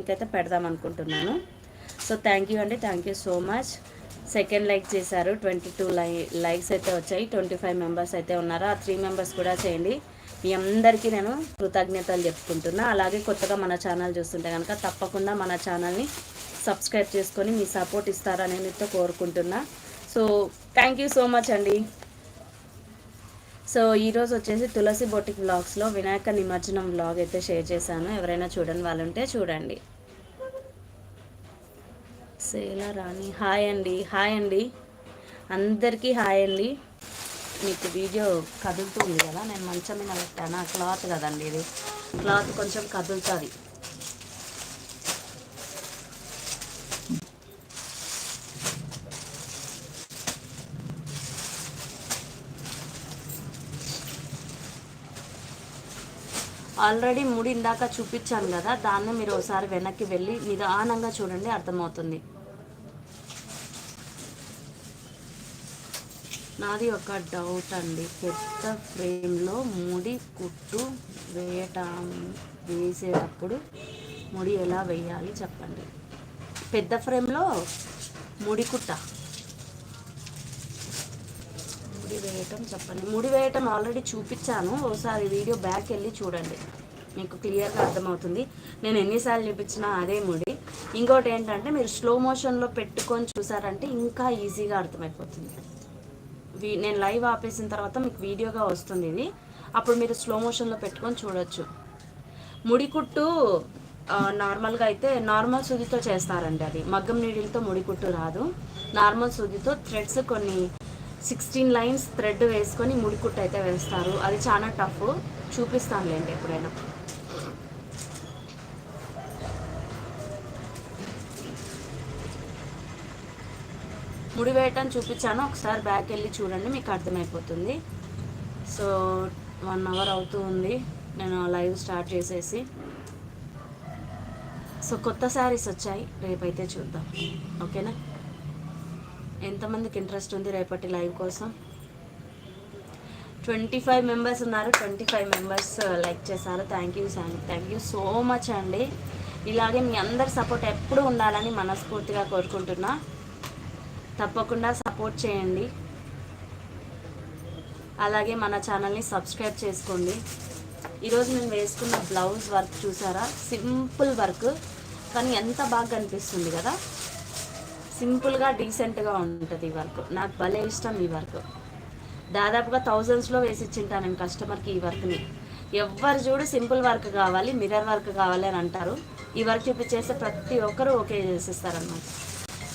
ఇంకైతే అయితే పెడదాం అనుకుంటున్నాను. సో థ్యాంక్ యూ అండి. Thank you so much second like చేశారు. ట్వంటీ టూ లై లైక్స్ అయితే వచ్చాయి. ట్వంటీ ఫైవ్ మెంబర్స్ అయితే ఉన్నారు? ఆ త్రీ మెంబర్స్ కూడా చేయండి. మీ అందరికీ నేను కృతజ్ఞతలు చెప్పుకుంటున్నా. అలాగే కొత్తగా మన ఛానల్ చూస్తుంటే కనుక తప్పకుండా మన ఛానల్ని సబ్స్క్రైబ్ చేసుకొని మీ సపోర్ట్ ఇస్తారని నేనైతే కోరుకుంటున్నా. So thank you so much అండి. సో ఈరోజు వచ్చేసి తులసి బొటిక్ బ్లాగ్స్లో వినాయక నిమజ్జనం బ్లాగ్ అయితే షేర్ చేశాను. ఎవరైనా చూడని వాళ్ళు ఉంటే చూడండి. సేలా రాణి హాయ్ అండి. హాయ్ అండి. అందరికీ హాయ్ అండి. మీకు వీడియో కదులుతుంది కదా? నేను మంచం మీద పెట్టాను? క్లాత్ కదండి ఇది. క్లాత్ కొంచెం కదులుతుంది. ఆల్రెడీ ముడి ఇందాక చూపించాను కదా దాన్ని మీరు ఒకసారి వెనక్కి వెళ్ళి నిదానంగా చూడండి అర్థమవుతుంది. నాది ఒక డౌట్ అండి. పెద్ద ఫ్రేమ్లో ముడి కుట్టు వేయటం వేసేటప్పుడు ముడి ఎలా వేయాలి చెప్పండి? పెద్ద ఫ్రేమ్లో ముడి కుట్ట. ముడి వేయటం చెప్పండి. ముడి వేయటం ఆల్రెడీ చూపించాను. ఒకసారి వీడియో బ్యాక్ వెళ్ళి చూడండి. మీకు క్లియర్గా అర్థమవుతుంది. నేను ఎన్నిసార్లు చూపించినా అదే ముడి. ఇంకోటి ఏంటంటే మీరు స్లో మోషన్లో పెట్టుకొని చూసారంటే ఇంకా ఈజీగా అర్థమైపోతుంది. నేను లైవ్ ఆపేసిన తర్వాత మీకు వీడియోగా వస్తుంది ఇది. అప్పుడు మీరు స్లో మోషన్లో పెట్టుకొని చూడొచ్చు. ముడికుట్టు నార్మల్గా అయితే నార్మల్ సూదితో చేస్తారండి అది. మగ్గం నీడిలతో ముడికుట్టు రాదు. నార్మల్ సూదితో థ్రెడ్స్ కొన్ని సిక్స్టీన్ లైన్స్ థ్రెడ్ వేసుకొని ముడికుట్టు అయితే వేస్తారు. అది చాలా టఫ్ చూపిస్తానులేండి ఎప్పుడైనా. ముడి వేయటం చూపించాను. ఒకసారి బ్యాక్ వెళ్ళి చూడండి మీకు అర్థమైపోతుంది. సో వన్ అవర్ అవుతూ ఉంది. నేను లైవ్ స్టార్ట్ చేసేసి. సో కొత్త శారీస్ వచ్చాయి. రేపైతే చూద్దాం. ఓకేనా ఎంతమందికి ఇంట్రెస్ట్ ఉంది రేపటి లైవ్ కోసం? ట్వంటీ ఫైవ్ మెంబర్స్ ఉన్నారు. ట్వంటీ ఫైవ్ మెంబర్స్ లైక్ చేశారు. Thank you thank you so much అండి. ఇలాగే మీ అందరి సపోర్ట్ ఎప్పుడు ఉండాలని మనస్ఫూర్తిగా కోరుకుంటున్నా. తప్పకుండా సపోర్ట్ చేయండి. అలాగే మన ఛానల్ని సబ్స్క్రైబ్ చేసుకోండి. ఈరోజు నేను వేసుకున్న బ్లౌజ్ వర్క్ చూసారా? సింపుల్ వర్క్ కానీ ఎంత బాగా కనిపిస్తుంది కదా? సింపుల్గా డీసెంట్గా ఉంటుంది ఈ వర్క్. నాకు భలే ఇష్టం ఈ వర్క్. దాదాపుగా థౌజండ్స్లో వేసి ఇచ్చింటాను నేను కస్టమర్కి ఈ వర్క్ని. ఎవ్వరు చూడు సింపుల్ వర్క్ కావాలి మిర్రర్ వర్క్ కావాలి అని అంటారు. ఈ వర్క్ చూపించేస్తే ప్రతి ఒక్కరు ఓకే చేసేస్తారన్నమాట.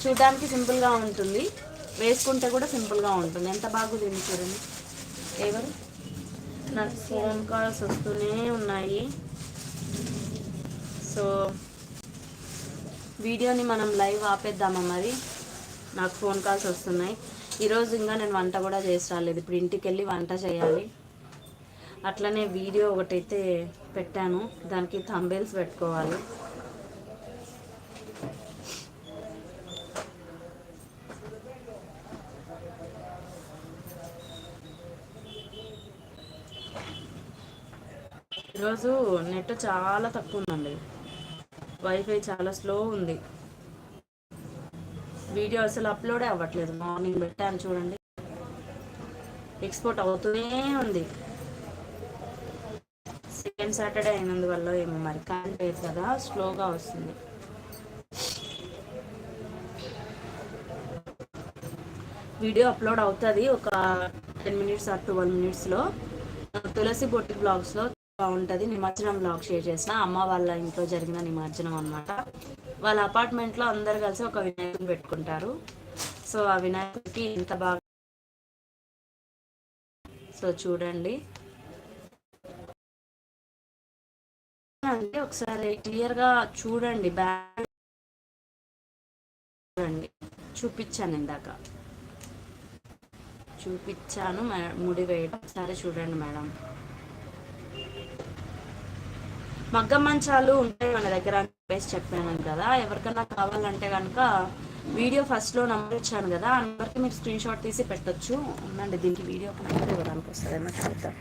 చూడడానికి సింపుల్గా ఉంటుంది. వేసుకుంటే కూడా సింపుల్గా ఉంటుంది. ఎంత బాగుంది చూడండి. ఎవరు? నాకు ఫోన్ కాల్స్ వస్తూనే ఉన్నాయి. సో వీడియోని మనం లైవ్ ఆపేద్దామా మరి? నాకు ఫోన్ కాల్స్ వస్తున్నాయి. ఈరోజు ఇంకా నేను వంట కూడా చేసి రాలేదు. ఇప్పుడు ఇంటికి వెళ్ళి వంట చేయాలి. అట్లనే వీడియో ఒకటైతే పెట్టాను. దానికి థంబేల్స్ పెట్టుకోవాలి. ఈరోజు నెట్ చాలా తక్కువ ఉందండి. వైఫై చాలా స్లో ఉంది. వీడియో అసలు అప్లోడే అవ్వట్లేదు. మార్నింగ్ పెట్టాను చూడండి. ఎక్స్పోర్ట్ అవుతూనే ఉంది. సెకండ్ సాటర్డే అయినందువల్ల ఏమో మరి కరెంట్ లేదు కదా స్లోగా వస్తుంది. వీడియో అప్లోడ్ అవుతుంది ఒక టెన్ మినిట్స్ ఆర్ ట్వెల్వ్ మినిట్స్లో తులసి బొట్టి బ్లాగ్స్లో బాగుంటుంది. నిమజ్జనం బ్లాగ్ షేర్ చేసిన. అమ్మ వాళ్ళ ఇంట్లో జరిగిన నిమజ్జనం అనమాట వాళ్ళ అపార్ట్మెంట్లో అందరు కలిసి ఒక వినాయకుని పెట్టుకుంటారు. సో ఆ వినాయకుడికి ఇంత బాగా సో చూడండి. అంటే ఒకసారి క్లియర్గా చూడండి. బ్యాగ్ చూడండి. చూపించాను ఇందాక. చూపించాను ముడి వేయడం. ఒకసారి చూడండి మేడం. మగ్గం మంచాలు ఉంటాయి మన దగ్గర చెప్పేసి చెప్పాను కదా. ఎవరికైనా కావాలంటే కనుక వీడియో ఫస్ట్లో నంబర్ ఇచ్చాను కదా. ఆ నెంబర్కి మీరు స్క్రీన్ షాట్ తీసి పెట్టచ్చు. ఉందండి దీనికి వీడియో కనెక్ట్ ఇవ్వడానికి వస్తుందేమో చూద్దాం